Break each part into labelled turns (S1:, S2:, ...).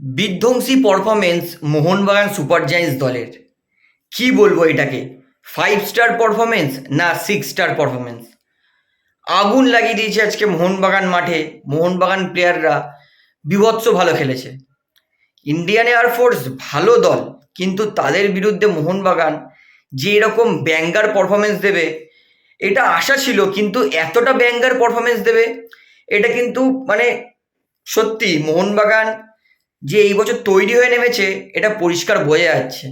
S1: বিধ্বংসী performance Mohun Bagan super giant's দলের। কি বলব এটাকে? ফাইভ স্টার পারফরমেন্স না সিক্স স্টার পারফরমেন্স আগুন লাগিয়ে দিয়েছে আজকে মোহনবাগান মাঠে। মোহনবাগান প্লেয়াররা বিভৎস ভালো খেলেছে। ইন্ডিয়ান এয়ারফোর্স ভালো দল, কিন্তু তাদের বিরুদ্ধে মোহনবাগান যে এরকম ব্যাঙ্গার পারফরমেন্স দেবে, এটা আশা ছিল, কিন্তু এতটা ব্যাঙ্গার পারফরমেন্স দেবে, এটা কিন্তু মানে সত্যি, মোহনবাগান যে এই বছর তৈরি হয়ে নেমেছে, এটা পরিষ্কার বোঝা যাচ্ছে।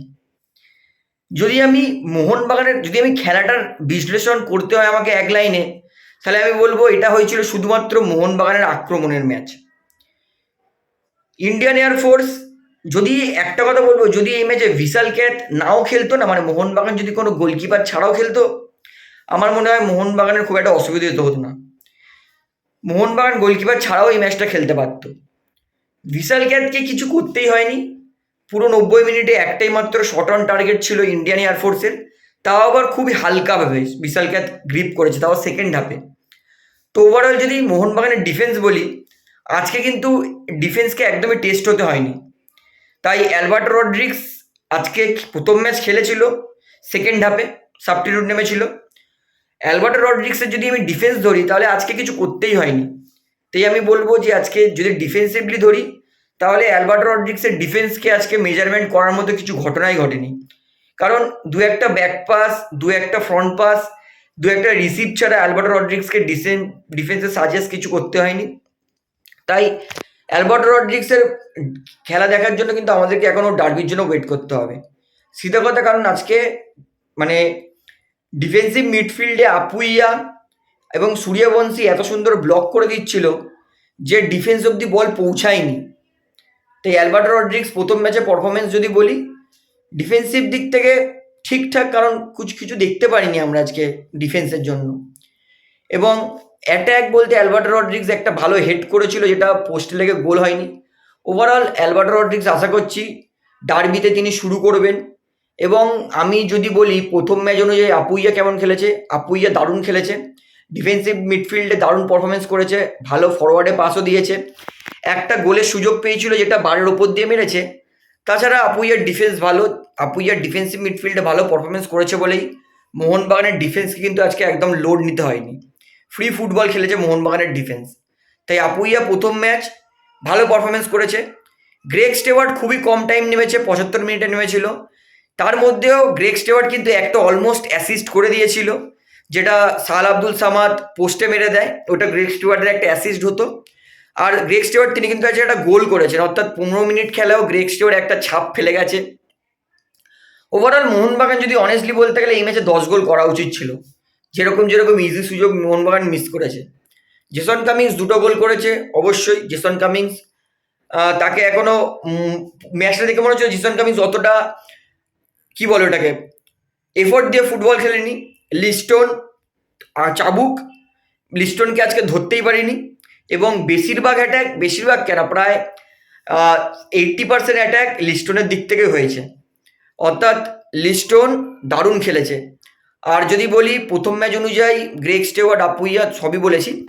S1: যদি আমি মোহনবাগানের, যদি আমি খেলাটার বিশ্লেষণ করতে হয় আমাকে এক লাইনে, তাহলে আমি বলব এটা হয়েছিল শুধুমাত্র মোহনবাগানের আক্রমণের ম্যাচ। ইন্ডিয়ান এয়ারফোর্স যদি একটা কথা বলব, যদি এই ম্যাচে ভিসাল ক্যাথ নাও খেলতো না মানে মোহনবাগান যদি কোনো গোলকিপার ছাড়াও খেলতো, আমার মনে হয় মোহনবাগানের খুব একটা অসুবিধা হতো না। মোহনবাগান গোলকিপার ছাড়াও এই ম্যাচটা খেলতে পারতো। ভিসাল ক্যাথকে কিছু করতেই হয়নি। পুরো নব্বই মিনিটে একটাই মাত্র শট অন টার্গেট ছিল ইন্ডিয়ান এয়ারফোর্সের তাও আবার খুবই হালকাভাবে বিশাল ক্যাথ গ্রিপ করেছে, তাও সেকেন্ড হাফে তো ওভারঅল যদি মোহনবাগানের ডিফেন্স বলি, আজকে কিন্তু ডিফেন্সকে একদমই টেস্ট হতে হয়নি। তাই অ্যালবার্ট রড্রিক্স আজকে প্রথম ম্যাচ খেলেছিল সেকেন্ড হাফে সাবস্টিটিউট নেমেছিল। অ্যালবার্ট রড্রিক্সের যদি আমি ডিফেন্স ধরি, তাহলে আজকে কিছু করতেই হয়নি। তাই আমি বলব যে আজকে যদি ডিফেন্সিভলি ধরি তাহলে অ্যালবার্ট রড্রিক্সের ডিফেন্সকে আজকে মেজারমেন্ট করার মতো কিছু ঘটনাই ঘটেনি। কারণ দু একটা ব্যাক পাস, দু একটা ফ্রন্ট পাস, দু একটা রিসিভ ছাড়া অ্যালবার্ট রড্রিক্সকে ডিসেন ডিফেন্সে সাজেস্ট কিছু করতে হয়নি। তাই অ্যালবার্ট রড্রিক্সের খেলা দেখার জন্য কিন্তু আমাদেরকে এখনও ডার্বির জন্য ওয়েট করতে হবে। সিধা কথা কারণ আজকে মানে ডিফেন্সিভ মিডফিল্ডে আপুইয়া এবং সূর্যবংশী এত সুন্দর ব্লক করে দিচ্ছিল যে ডিফেন্স অব্দি বল পৌঁছায়নি। তাই অ্যালবার্ট রড্রিক্স প্রথম ম্যাচে পারফরমেন্স যদি বলি ডিফেন্সিভ দিক থেকে ঠিকঠাক, কারণ কিছু কিছু দেখতে পারিনি আমরা আজকে ডিফেন্সের জন্য। এবং অ্যাট্যাক বলতে অ্যালবার্ট রড্রিক্স একটা ভালো হেড করেছিল, যেটা পোস্টে লেগে গোল হয়নি। ওভারঅল অ্যালবার্ট রড্রিক্স আশা করছি ডার্বিতে তিনি শুরু করবেন। এবং আমি যদি বলি, প্রথম ম্যাচ অনুযায়ী আপুইয়া কেমন খেলেছে? আপুইয়া দারুণ খেলেছে। ডিফেন্সিভ মিডফিল্ডে দারুণ পারফরমেন্স করেছে, ভালো ফরওয়ার্ডে পাসও দিয়েছে। একটা গোলের সুযোগ পেয়েছিল যেটা বারের ওপর দিয়ে মেরেছে। তাছাড়া আপুইয়ার ডিফেন্স ভালো, আপুইয়ার ডিফেন্সিভ মিডফিল্ডে ভালো পারফরমেন্স করেছে বলেই মোহনবাগানের ডিফেন্সকে কিন্তু আজকে একদম লোড নিতে হয়নি। ফ্রি ফুটবল খেলেছে মোহনবাগানের ডিফেন্স তাই আপুইয়া প্রথম ম্যাচ ভালো পারফরমেন্স করেছে। গ্রেক স্টেওয়ার্ড খুবই কম টাইম নেমেছে, পঁচাত্তর মিনিটে নেমেছিল। তার মধ্যেও গ্রেক স্টেওয়ার্ড কিন্তু একটা অলমোস্ট অ্যাসিস্ট করে দিয়েছিল। যেটা সাল আব্দুল সামাদ পোস্টে মেরে দেয়, ওটা গ্রেক স্টেওয়ার্ডের একটা অ্যাসিস্ট হতো। আর গ্রেক স্টেওয়ার্ড তিনি কিন্তু আজকে একটা গোল করেছেন, অর্থাৎ পনেরো মিনিট খেলাও গ্রেক স্টেওয়ার্ড একটা ছাপ ফেলে গেছে। ওভারঅল মোহনবাগান যদি অনেস্টলি বলতে গেলে এই ম্যাচে দশ গোল করা উচিত ছিল। যেরকম যেরকম ইজি সুযোগ মোহনবাগান মিস করেছে। জেসন কামিংস দুটো গোল করেছে, অবশ্যই জেসন কামিংস তাকে এখনও ম্যাচটা দেখে মনে হচ্ছে জেসন কামিংস অতটা, কি বলে ওটাকে এফোর্ট দিয়ে ফুটবল খেলেনি। লিস্টন চাবুক। লিস্টনকে আজকে ধরতেই পারিনি এবং বেশিরভাগ অ্যাট্যাক বেশিরভাগ কেন? প্রায় এইট্টি পার্সেন্ট অ্যাট্যাক লিস্টনের দিক থেকে হয়েছে। অর্থাৎ লিস্টন দারুণ খেলেছে। আর যদি বলি প্রথম ম্যাচ অনুযায়ী গ্রেক স্টেওয়ার্ড আপুইয়া সবই বলেছি।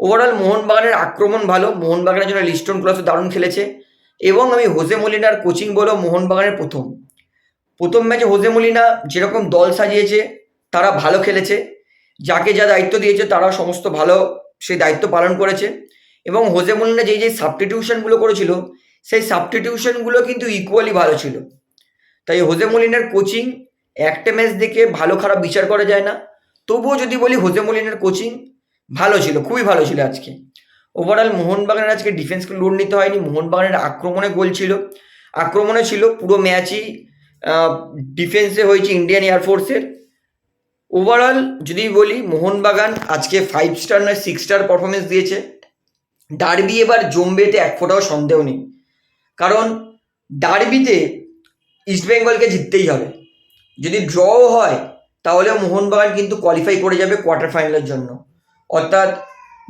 S1: ওভারঅল মোহনবাগানের আক্রমণ ভালো। মোহনবাগানের জন্য লিস্টন ক্লাসও দারুণ খেলেছে। এবং আমি হোসে মলিনার কোচিং বলো, মোহনবাগানের প্রথম। প্রথম ম্যাচে হোসে মলিনা যেরকম দল সাজিয়েছে তারা ভালো খেলেছে। যাকে যা দায়িত্ব দিয়েছে তারা সমস্ত ভালো সেই দায়িত্ব পালন করেছে। এবং হোসে মলিনা যেই যেই সাবস্টিটিউশনগুলো করেছিল, সেই সাবস্টিটিউশনগুলো কিন্তু ইকুয়ালি ভালো ছিল। তাই হোসে মলিনার কোচিং একটা ম্যাচ দেখে ভালো খারাপ বিচার করা যায় না। তবুও যদি বলি হোসে মলিনার কোচিং ভালো ছিল, খুবই ভালো ছিল আজকে। ওভারঅল মোহনবাগানের আজকে ডিফেন্সকে লোড নিতে হয়নি। মোহনবাগানের আক্রমণে গোল ছিল। আক্রমণে ছিল, পুরো ম্যাচই ডিফেন্সে হয়েছে ইন্ডিয়ান এয়ারফোর্সের ওভারঅল যদি বলি, মোহনবাগান আজকে ফাইভ স্টার নয় সিক্স স্টার পারফরমেন্স দিয়েছে। ডার্বি এবার জমবেতে এক ফোঁটাও সন্দেহ নেই। কারণ ডার্বিতে ইস্টবেঙ্গলকে জিততেই হবে। যদি ড্রও হয় তাহলে মোহনবাগান কিন্তু কোয়ালিফাই করে যাবে কোয়ার্টার ফাইনালের জন্য। অর্থাৎ,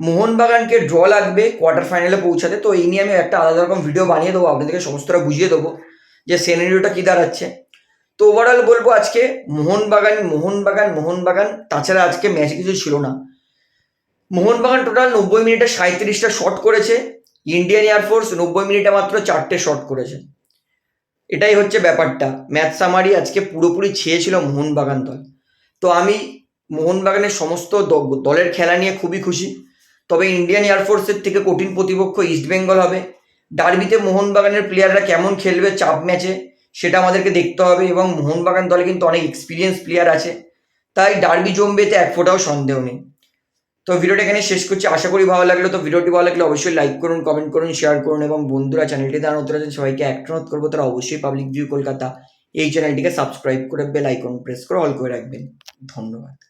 S1: মোহনবাগানকে ড্র লাগবে কোয়ার্টার ফাইনালে পৌঁছাতে। তো এই নিয়ে আমি একটা আলাদা রকম ভিডিও বানিয়ে দেবো, আপনাদেরকে সমস্তটা বুঝিয়ে দেবো যে সেনারিওটা কী দাঁড়াচ্ছে। তো ওভারঅল বলব আজকে মোহনবাগান মোহনবাগান মোহনবাগান, তাছাড়া আজকে ম্যাচ কিছু ছিল না। মোহনবাগান টোটাল নব্বই মিনিটে সাঁত্রিশটা শট করেছে। ইন্ডিয়ান এয়ারফোর্স নব্বই মিনিটে মাত্র চারটে শট করেছে। এটাই হচ্ছে ব্যাপারটা। ম্যাচ সামারি আজকে পুরোপুরি ছেয়েছিল মোহনবাগান দল। তো আমি মোহনবাগানের সমস্ত দলের খেলা নিয়ে খুবই খুশি। তবে ইন্ডিয়ান এয়ারফোর্সের থেকে কঠিন প্রতিপক্ষ ইস্টবেঙ্গল হবে। ডার্বিতে মোহনবাগানের প্লেয়াররা কেমন খেলবে চাপ ম্যাচে সেটা আমাদেরকে দেখতে হবে এবং মোহনবাগান দলে কিন্তু অনেক এক্সপিরিয়েন্স প্লেয়ার আছে। তাই ডার্বি জমবেতে এক ফোটাও সন্দেহ নেই। তো ভিডিওটা এখানে শেষ করছি। আশা করি ভালো লাগল। তো ভিডিওটি ভালো লাগলে অবশ্যই লাইক করুন কমেন্ট করুন শেয়ার করুন এবং বন্ধুরা চ্যানেলটি দ্বারা নতুন আছেন, সবাইকে অনুরোধ করব, তারা অবশ্যই পাবলিক ভিউ কলকাতা এই চ্যানেলটিকে সাবস্ক্রাইব করে বেল আইকন প্রেস করে অল করে রাখবেন। ধন্যবাদ।